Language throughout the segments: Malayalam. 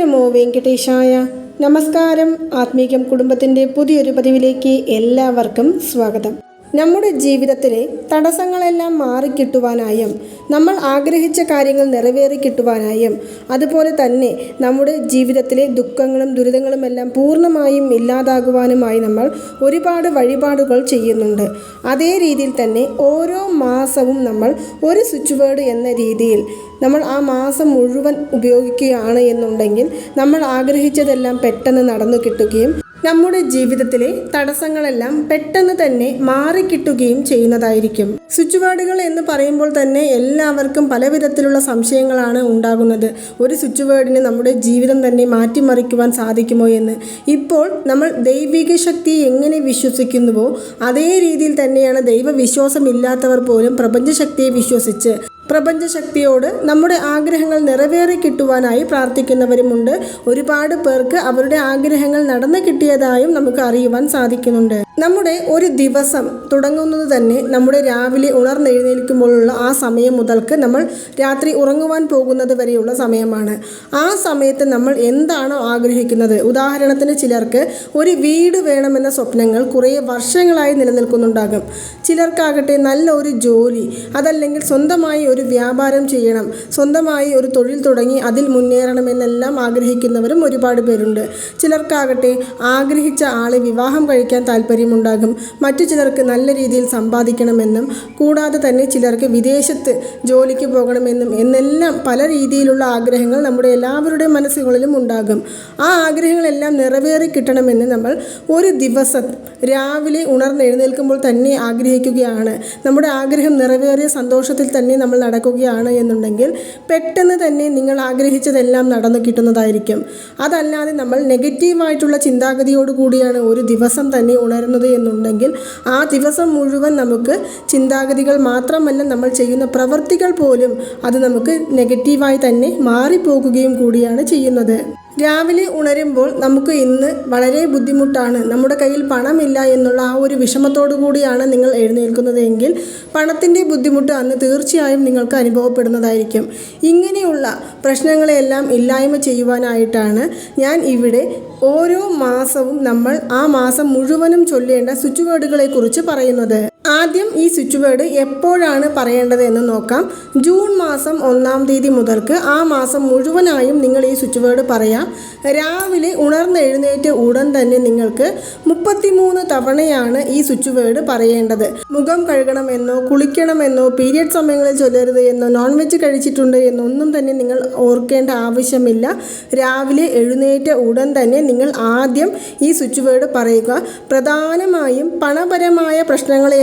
നമോ വെങ്കടേശായ. നമസ്കാരം. ആത്മീകം കുടുംബത്തിന്റെ പുതിയൊരു പതിവിലേക്ക് എല്ലാവർക്കും സ്വാഗതം. നമ്മുടെ ജീവിതത്തിലെ തടസ്സങ്ങളെല്ലാം മാറിക്കിട്ടുവാനായും നമ്മൾ ആഗ്രഹിച്ച കാര്യങ്ങൾ നിറവേറി കിട്ടുവാനായും അതുപോലെ തന്നെ നമ്മുടെ ജീവിതത്തിലെ ദുഃഖങ്ങളും ദുരിതങ്ങളും എല്ലാം പൂർണമായും ഇല്ലാതാകുവാനുമായി നമ്മൾ ഒരുപാട് വഴിപാടുകൾ ചെയ്യുന്നുണ്ട്. അതേ രീതിയിൽ തന്നെ ഓരോ മാസവും നമ്മൾ ഒരു സ്വിച്ച് വേർഡ് എന്ന രീതിയിൽ നമ്മൾ ആ മാസം മുഴുവൻ ഉപയോഗിക്കുകയാണ് എന്നുണ്ടെങ്കിൽ നമ്മൾ ആഗ്രഹിച്ചതെല്ലാം പെട്ടെന്ന് നടന്നു കിട്ടുകയും നമ്മുടെ ജീവിതത്തിലെ തടസ്സങ്ങളെല്ലാം പെട്ടെന്ന് തന്നെ മാറിക്കിട്ടുകയും ചെയ്യുന്നതായിരിക്കും. വേർഡുകൾ എന്ന് പറയുമ്പോൾ തന്നെ എല്ലാവർക്കും പല വിധത്തിലുള്ള സംശയങ്ങളാണ് ഉണ്ടാകുന്നത്. ഒരു വേർഡിന് നമ്മുടെ ജീവിതം തന്നെ മാറ്റിമറിക്കുവാൻ സാധിക്കുമോ എന്ന്. ഇപ്പോൾ നമ്മൾ ദൈവിക ശക്തി എങ്ങനെ വിശ്വസിക്കുന്നുവോ അതേ രീതിയിൽ തന്നെയാണ് ദൈവവിശ്വാസമില്ലാത്തവർ പോലും പ്രപഞ്ചശക്തിയെ വിശ്വസിച്ച് പ്രപഞ്ചശക്തിയോട് നമ്മുടെ ആഗ്രഹങ്ങൾ നിറവേറി കിട്ടുവാനായി പ്രാർത്ഥിക്കുന്നവരുമുണ്ട്. ഒരുപാട് പേർക്ക് അവരുടെ ആഗ്രഹങ്ങൾ നടന്നു കിട്ടിയതായും നമുക്ക് അറിയുവാൻ സാധിക്കുന്നുണ്ട്. നമ്മുടെ ഒരു ദിവസം തുടങ്ങുന്നത് തന്നെ നമ്മുടെ രാവിലെ ഉണർന്നെഴുന്നേൽക്കുമ്പോഴുള്ള ആ സമയം മുതൽക്ക് നമ്മൾ രാത്രി ഉറങ്ങുവാൻ പോകുന്നത് വരെയുള്ള സമയമാണ്. ആ സമയത്ത് നമ്മൾ എന്താണോ ആഗ്രഹിക്കുന്നത്. ഉദാഹരണത്തിന് ചിലർക്ക് ഒരു വീട് വേണമെന്ന സ്വപ്നങ്ങൾ കുറേ വർഷങ്ങളായി നിലനിൽക്കുന്നുണ്ടാകും. ചിലർക്കാകട്ടെ നല്ല ഒരു ജോലി അതല്ലെങ്കിൽ സ്വന്തമായി ഒരു വ്യാപാരം ചെയ്യണം. സ്വന്തമായി ഒരു തൊഴിൽ തുടങ്ങി അതിൽ മുന്നേറണമെന്നെല്ലാം ആഗ്രഹിക്കുന്നവരും ഒരുപാട് പേരുണ്ട്. ചിലർക്കാകട്ടെ ആഗ്രഹിച്ച ആളെ വിവാഹം കഴിക്കാൻ താല്പര്യമുണ്ടാകും മറ്റു ചിലർക്ക് നല്ല രീതിയിൽ സമ്പാദിക്കണമെന്നും കൂടാതെ തന്നെ ചിലർക്ക് വിദേശത്ത് ജോലിക്ക് പോകണമെന്നും എന്നെല്ലാം പല രീതിയിലുള്ള ആഗ്രഹങ്ങൾ നമ്മുടെ എല്ലാവരുടെയും മനസ്സുകളിലും ഉണ്ടാകും. ആ ആഗ്രഹങ്ങളെല്ലാം നിറവേറി കിട്ടണമെന്ന് നമ്മൾ ഒരു ദിവസം രാവിലെ ഉണർന്നെഴുന്നേൽക്കുമ്പോൾ തന്നെ ആഗ്രഹിക്കുകയാണ്. നമ്മുടെ ആഗ്രഹം നിറവേറിയ സന്തോഷത്തിൽ തന്നെ നമ്മൾ നടക്കുകയാണ് എന്നുണ്ടെങ്കിൽ പെട്ടെന്ന് തന്നെ നിങ്ങൾ ആഗ്രഹിച്ചതെല്ലാം നടന്നു കിട്ടുന്നതായിരിക്കും. അതല്ലാതെ നമ്മൾ നെഗറ്റീവായിട്ടുള്ള ചിന്താഗതിയോട് കൂടിയാണ് ഒരു ദിവസം തന്നെ ഉണരുന്നത് എന്നുണ്ടെങ്കിൽ ആ ദിവസം മുഴുവൻ നമുക്ക് ചിന്താഗതികൾ മാത്രമല്ല നമ്മൾ ചെയ്യുന്ന പ്രവൃത്തികൾ പോലും അത് നമുക്ക് നെഗറ്റീവായി തന്നെ മാറിപ്പോകുകയും കൂടിയാണ് ചെയ്യുന്നത്. രാവിലെ ഉണരുമ്പോൾ നമുക്ക് ഇന്ന് വളരെ ബുദ്ധിമുട്ടാണ്. നമ്മുടെ കയ്യിൽ പണമില്ല എന്നുള്ള ആ ഒരു വിഷമത്തോടു കൂടിയാണ് നിങ്ങൾ എഴുന്നേൽക്കുന്നതെങ്കിൽ പണത്തിന്റെ ബുദ്ധിമുട്ട് അന്ന് തീർച്ചയായും നിങ്ങൾക്ക് അനുഭവപ്പെടുന്നതായിരിക്കും. ഇങ്ങനെയുള്ള പ്രശ്നങ്ങളെല്ലാം ഇല്ലായ്മ ചെയ്യുവാനായിട്ടാണ് ഞാൻ ഇവിടെ ഓരോ മാസവും നമ്മൾ ആ മാസം മുഴുവനും ചൊല്ലേണ്ട സ്വിച്ച് വേർഡുകളെക്കുറിച്ച് പറയുന്നത്. ആദ്യം ഈ സ്വിച്ച് വേർഡ് എപ്പോഴാണ് പറയേണ്ടത് എന്ന് നോക്കാം. ജൂൺ മാസം ഒന്നാം തീയതി മുതൽക്ക് ആ മാസം മുഴുവനായും നിങ്ങൾ ഈ സ്വിച്ച് വേർഡ് പറയാം. രാവിലെ ഉണർന്നെഴുന്നേറ്റ് ഉടൻ തന്നെ നിങ്ങൾക്ക് മുപ്പത്തിമൂന്ന് തവണയാണ് ഈ സ്വിച്ച് വേർഡ് പറയേണ്ടത്. മുഖം കഴുകണമെന്നോ കുളിക്കണമെന്നോ പീരിയഡ് സമയങ്ങളിൽ ചൊല്ലരുത് എന്നോ നോൺ വെജ് കഴിച്ചിട്ടുണ്ട് എന്നൊന്നും തന്നെ നിങ്ങൾ ഓർക്കേണ്ട ആവശ്യമില്ല. രാവിലെ എഴുന്നേറ്റ ഉടൻ തന്നെ നിങ്ങൾ ആദ്യം ഈ സ്വിച്ച് വേർഡ് പറയുക. പ്രധാനമായും പണപരമായ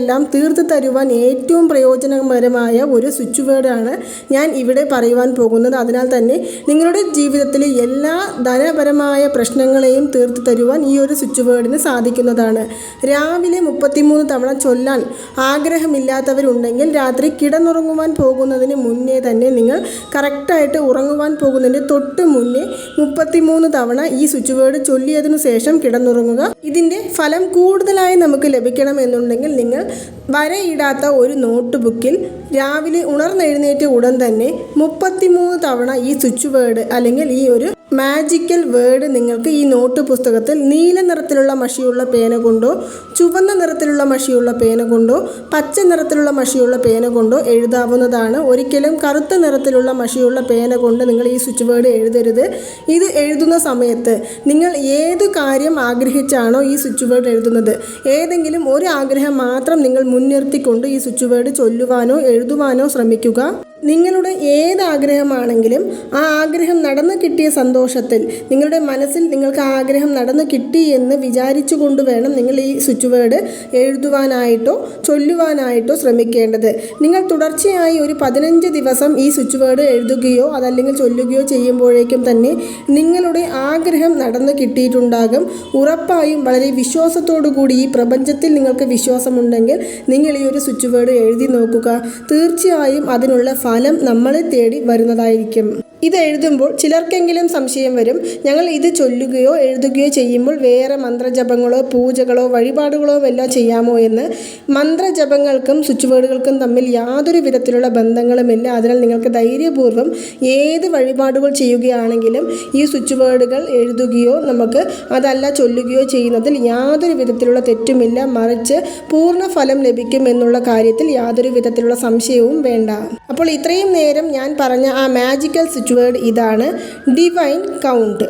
പ്രശ്നങ്ങളെയെല്ലാം തീർത്ത് തരുവാൻ ഏറ്റവും പ്രയോജനകരമായ ഒരു സ്വിച്ച് വേർഡാണ് ഞാൻ ഇവിടെ പറയുവാൻ പോകുന്നത്. അതിനാൽ തന്നെ നിങ്ങളുടെ ജീവിതത്തിലെ എല്ലാ ധനപരമായ പ്രശ്നങ്ങളെയും തീർത്ത് തരുവാൻ ഈ ഒരു സ്വിച്ച് വേർഡിന് സാധിക്കുന്നതാണ്. രാവിലെ മുപ്പത്തിമൂന്ന് തവണ ചൊല്ലാൻ ആഗ്രഹമില്ലാത്തവരുണ്ടെങ്കിൽ രാത്രി കിടന്നുറങ്ങുവാൻ പോകുന്നതിന് മുന്നേ തന്നെ നിങ്ങൾ കറക്റ്റായിട്ട് ഉറങ്ങുവാൻ പോകുന്നതിന്റെ തൊട്ട് മുന്നേ മുപ്പത്തിമൂന്ന് തവണ ഈ സ്വിച്ച് വേർഡ് ചൊല്ലിയതിനു ശേഷം കിടന്നുറങ്ങുക. ഇതിന്റെ ഫലം കൂടുതലായി നമുക്ക് ലഭിക്കണം എന്നുണ്ടെങ്കിൽ നിങ്ങൾ വരയിടാത്ത ഒരു നോട്ട് ബുക്കിൽ രാവിലെ ഉണർന്നെഴുന്നേറ്റ് ഉടൻ തന്നെ മുപ്പത്തിമൂന്ന് തവണ ഈ സ്വിച്ച് വേർഡ് അല്ലെങ്കിൽ ഈ ഒരു മാജിക്കൽ വേർഡ് നിങ്ങൾക്ക് ഈ നോട്ട് പുസ്തകത്തിൽ നീല നിറത്തിലുള്ള മഷിയുള്ള പേന കൊണ്ടോ ചുവന്ന നിറത്തിലുള്ള മഷിയുള്ള പേന കൊണ്ടോ പച്ച നിറത്തിലുള്ള മഷിയുള്ള പേന കൊണ്ടോ എഴുതാവുന്നതാണ്. ഒരിക്കലും കറുത്ത നിറത്തിലുള്ള മഷിയുള്ള പേന കൊണ്ട് നിങ്ങൾ ഈ സ്വിച്ച് വേർഡ് എഴുതരുത്. ഇത് എഴുതുന്ന സമയത്ത് നിങ്ങൾ ഏത് കാര്യം ആഗ്രഹിച്ചാണോ ഈ സ്വിച്ച് വേർഡ് എഴുതുന്നത്. ഏതെങ്കിലും ഒരു ആഗ്രഹം മാത്രം നിങ്ങൾ മുൻനിർത്തിക്കൊണ്ട് ഈ സ്വിച്ച് വേർഡ് ചൊല്ലുവാനോ എഴുതുവാനോ ശ്രമിക്കുക. നിങ്ങളുടെ ഏത് ആഗ്രഹമാണെങ്കിലും ആ ആഗ്രഹം നടന്നു കിട്ടിയ സന്തോഷത്തിൽ നിങ്ങളുടെ മനസ്സിൽ നിങ്ങൾക്ക് ആഗ്രഹം നടന്നു കിട്ടി എന്ന് വിചാരിച്ചുകൊണ്ട് വേണം നിങ്ങൾ ഈ സ്വിച്ച് വേർഡ് എഴുതുവാനായിട്ടോ ചൊല്ലുവാനായിട്ടോ ശ്രമിക്കേണ്ടത്. നിങ്ങൾ തുടർച്ചയായി ഒരു പതിനഞ്ച് ദിവസം ഈ സ്വിച്ച് വേർഡ് എഴുതുകയോ അതല്ലെങ്കിൽ ചൊല്ലുകയോ ചെയ്യുമ്പോഴേക്കും തന്നെ നിങ്ങളുടെ ആഗ്രഹം നടന്നു കിട്ടിയിട്ടുണ്ടാകും. ഉറപ്പായും വളരെ വിശ്വാസത്തോടു കൂടി ഈ പ്രപഞ്ചത്തിൽ നിങ്ങൾക്ക് വിശ്വാസമുണ്ടെങ്കിൽ നിങ്ങൾ ഈ ഒരു സ്വിച്ച് വേർഡ് എഴുതി നോക്കുക. തീർച്ചയായും അതിനുള്ള ഫലം നമ്മളെ തേടി വരുന്നതായിരിക്കും. ഇത് എഴുതുമ്പോൾ ചിലർക്കെങ്കിലും സംശയം വരും. ഞങ്ങൾ ഇത് ചൊല്ലുകയോ എഴുതുകയോ ചെയ്യുമ്പോൾ വേറെ മന്ത്രജപങ്ങളോ പൂജകളോ വഴിപാടുകളോ വല്ലതും ചെയ്യാമോ എന്ന് മന്ത്രജപങ്ങൾക്കും സ്വിച്ച് വേർഡുകൾക്കും തമ്മിൽ യാതൊരു വിധത്തിലുള്ള ബന്ധങ്ങളുമില്ല. അതിനാൽ നിങ്ങൾക്ക് ധൈര്യപൂർവം ഏത് വഴിപാടുകൾ ചെയ്യുകയാണെങ്കിലും ഈ സ്വിച്ച് വേർഡുകൾ എഴുതുകയോ നമുക്ക് അതല്ല ചൊല്ലുകയോ ചെയ്യുന്നതിൽ യാതൊരു വിധത്തിലുള്ള തെറ്റുമില്ല. മറിച്ച് പൂർണ ഫലം ലഭിക്കും എന്നുള്ള കാര്യത്തിൽ യാതൊരു വിധത്തിലുള്ള സംശയവും വേണ്ട. അപ്പോൾ ഇത്രയും നേരം ഞാൻ പറഞ്ഞ ആ മാജിക്കൽ സ്വിച്ച് വേർഡ് ഇതാണ് divine count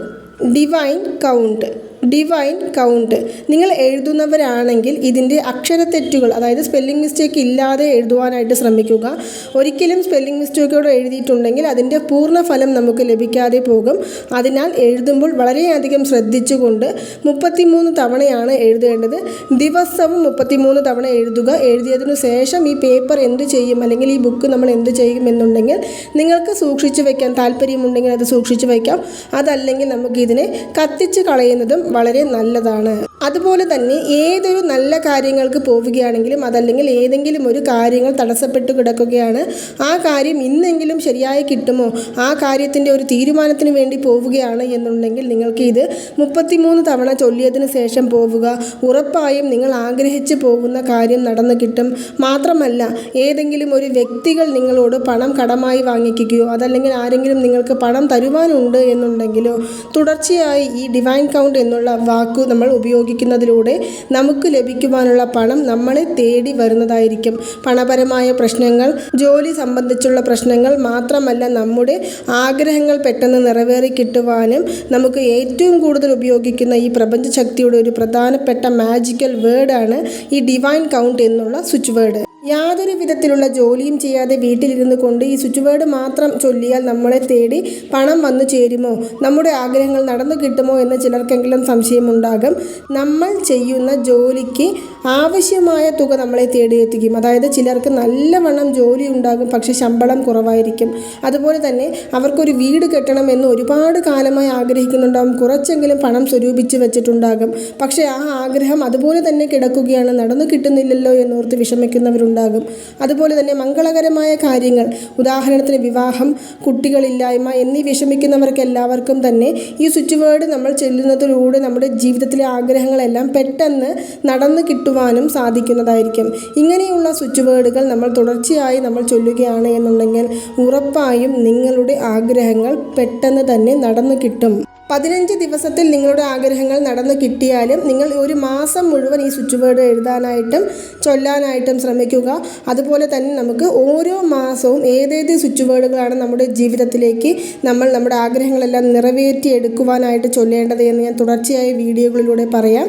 divine count divine count നിങ്ങൾ എഴുതുന്നവരാണെങ്കിൽ ഇതിന്റെ അക്ഷരത്തെറ്റുകൾ അതായത് സ്പെല്ലിംഗ് മിസ്റ്റേക്ക് ഇല്ലാതെ എഴുതുവാനായിട്ട് ശ്രമിക്കുക. ഒരിക്കലും സ്പെല്ലിംഗ് മിസ്റ്റേക്കോടെ എഴുതിയിട്ടുണ്ടെങ്കിൽ അതിന്റെ പൂർണ ഫലം നമുക്ക് ലഭിക്കാതെ പോകും. അതിനാൽ എഴുതുമ്പോൾ വളരെയധികം ശ്രദ്ധിച്ചുകൊണ്ട് മുപ്പത്തിമൂന്ന് തവണയാണ് എഴുതേണ്ടത്. ദിവസവും മുപ്പത്തിമൂന്ന് തവണ എഴുതുക. എഴുതിയതിനു ശേഷം ഈ പേപ്പർ എന്ത് ചെയ്യും അല്ലെങ്കിൽ ഈ ബുക്ക് നമ്മൾ എന്ത് ചെയ്യും എന്നുണ്ടെങ്കിൽ നിങ്ങൾക്ക് സൂക്ഷിച്ചു വയ്ക്കാൻ താല്പര്യമുണ്ടെങ്കിൽ അത് സൂക്ഷിച്ചു വയ്ക്കാം. അതല്ലെങ്കിൽ നമുക്കിതിനെ കത്തിച്ച് കളയുന്നതും വളരെ നല്ലതാണ്. അതുപോലെ തന്നെ ഏതൊരു നല്ല കാര്യങ്ങൾക്ക് പോവുകയാണെങ്കിലും അതല്ലെങ്കിൽ ഏതെങ്കിലും ഒരു കാര്യങ്ങൾ തടസ്സപ്പെട്ട് കിടക്കുകയാണ് ആ കാര്യം ഇന്നെങ്കിലും ശരിയായി കിട്ടുമോ? ആ കാര്യത്തിന്റെ ഒരു തീരുമാനത്തിന് വേണ്ടി പോവുകയാണ് എന്നുണ്ടെങ്കിൽ നിങ്ങൾക്ക് ഇത് മുപ്പത്തിമൂന്ന് തവണ ചൊല്ലിയതിന് ശേഷം പോവുക. ഉറപ്പായും നിങ്ങൾ ആഗ്രഹിച്ചു പോകുന്ന കാര്യം നടന്നു കിട്ടും. മാത്രമല്ല ഏതെങ്കിലും ഒരു വ്യക്തികൾ നിങ്ങളോട് പണം കടമായി വാങ്ങിക്കുകയോ അതല്ലെങ്കിൽ ആരെങ്കിലും നിങ്ങൾക്ക് പണം തരുവാനുണ്ട് എന്നുണ്ടെങ്കിലോ തുടർച്ചയായി ഈ ഡിവൈൻ കൗണ്ട് എന്നുള്ള വാക്കു നമ്മൾ ഉപയോഗിക്കുന്നതിലൂടെ നമുക്ക് ലഭിക്കുവാനുള്ള പണം നമ്മളെ തേടി വരുന്നതായിരിക്കും. പണപരമായ പ്രശ്നങ്ങൾ ജോലി സംബന്ധിച്ചുള്ള പ്രശ്നങ്ങൾ മാത്രമല്ല നമ്മുടെ ആഗ്രഹങ്ങൾ പെട്ടെന്ന് നിറവേറി കിട്ടുവാനും നമുക്ക് ഏറ്റവും കൂടുതൽ ഉപയോഗിക്കുന്ന ഈ പ്രപഞ്ച ശക്തിയുടെ ഒരു പ്രധാനപ്പെട്ട മാജിക്കൽ വേർഡാണ് ഈ ഡിവൈൻ കൗണ്ട് എന്നുള്ള സ്വിച്ച് വേർഡ് യാതൊരു വിധത്തിലുള്ള ജോലിയും ചെയ്യാതെ വീട്ടിലിരുന്നു കൊണ്ട് ഈ സ്വിച്ച് വേർഡ് മാത്രം ചൊല്ലിയാൽ നമ്മളെ തേടി പണം വന്നു ചേരുമോ? നമ്മുടെ ആഗ്രഹങ്ങൾ നടന്നു കിട്ടുമോ എന്ന് ചിലർക്കെങ്കിലും സംശയമുണ്ടാകും. നമ്മൾ ചെയ്യുന്ന ജോലിക്ക് ആവശ്യമായ തുക നമ്മളെ തേടി തേടിയെത്തിക്കും അതായത് ചിലർക്ക് നല്ലവണ്ണം ജോലി ഉണ്ടാകും പക്ഷേ ശമ്പളം കുറവായിരിക്കും. അതുപോലെ തന്നെ അവർക്കൊരു വീട് കെട്ടണം എന്ന് ഒരുപാട് കാലമായി ആഗ്രഹിക്കുന്നുണ്ടാകും കുറച്ചെങ്കിലും പണം സ്വരൂപിച്ച് വെച്ചിട്ടുണ്ടാകും. പക്ഷേ ആ ആഗ്രഹം അതുപോലെ തന്നെ കിടക്കുകയാണ്. നടന്നു കിട്ടുന്നില്ലല്ലോ എന്നോർത്ത് വിഷമിക്കുന്നവരുണ്ടാകും. അതുപോലെ തന്നെ മംഗളകരമായ കാര്യങ്ങൾ ഉദാഹരണത്തിന് വിവാഹം കുട്ടികളില്ലായ്മ എന്നീ വിഷമിക്കുന്നവർക്ക് എല്ലാവർക്കും തന്നെ ഈ സ്വിച്ച് വേർഡ് നമ്മൾ ചെല്ലുന്നതിലൂടെ നമ്മുടെ ജീവിതത്തിലെ ആഗ്രഹങ്ങളെല്ലാം പെട്ടെന്ന് നടന്നു കിട്ടുവാനും സാധിക്കുന്നതായിരിക്കും. ഇങ്ങനെയുള്ള സ്വിച്ച് വേർഡുകൾ നമ്മൾ തുടർച്ചയായി നമ്മൾ ചൊല്ലുകയാണ് എന്നുണ്ടെങ്കിൽ ഉറപ്പായും നിങ്ങളുടെ ആഗ്രഹങ്ങൾ പെട്ടെന്ന് തന്നെ നടന്നു കിട്ടും. പതിനഞ്ച് ദിവസത്തിൽ നിങ്ങളുടെ ആഗ്രഹങ്ങൾ നടന്നു കിട്ടിയാലും നിങ്ങൾ ഒരു മാസം മുഴുവൻ ഈ സ്വിച്ച് വേർഡ് എഴുതാനായിട്ടും ചൊല്ലാനായിട്ടും ശ്രമിക്കുക. അതുപോലെ തന്നെ നമുക്ക് ഓരോ മാസവും ഏതേത് സ്വിച്ച് വേർഡുകളാണ് നമ്മുടെ ജീവിതത്തിലേക്ക് നമ്മൾ നമ്മുടെ ആഗ്രഹങ്ങളെല്ലാം നിറവേറ്റിയെടുക്കുവാനായിട്ട് ചൊല്ലേണ്ടത് എന്ന് ഞാൻ തുടർച്ചയായ വീഡിയോകളിലൂടെ പറയാം.